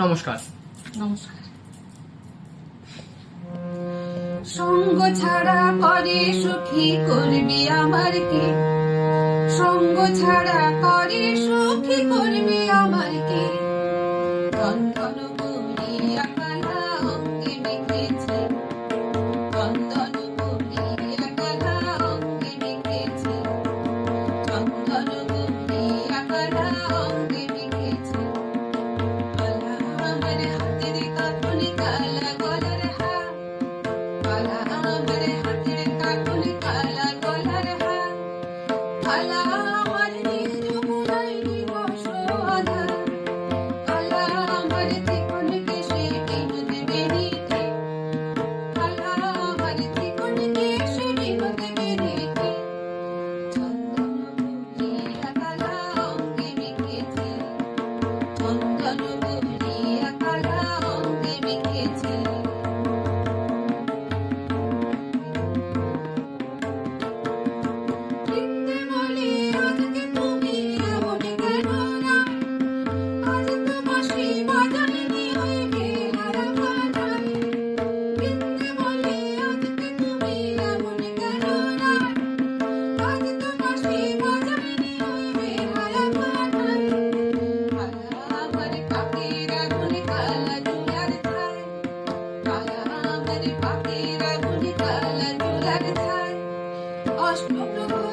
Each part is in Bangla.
নমস্কার। সঙ্গ ছাড়া করে সুখী করবি আমার কে? সঙ্গ ছাড়া করে সুখী করবি আমার কে? পাখিরা গুলি কালা জোলার ধায় অষ্টপ্রভু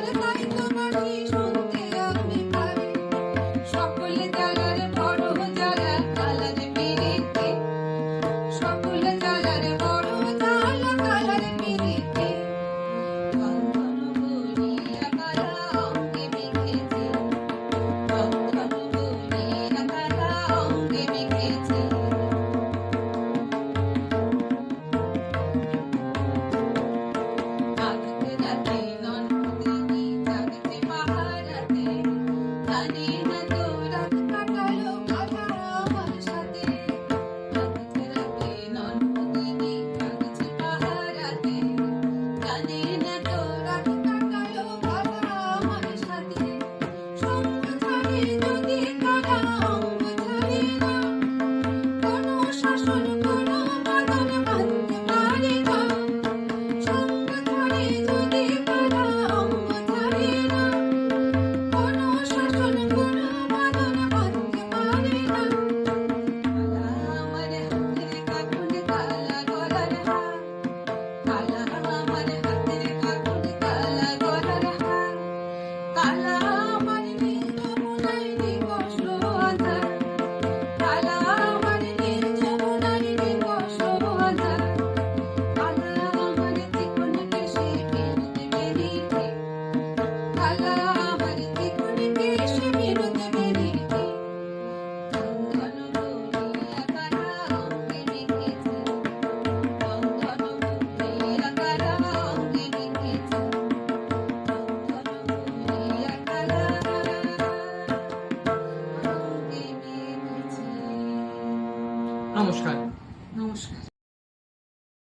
নমস্কার। নমস্কার।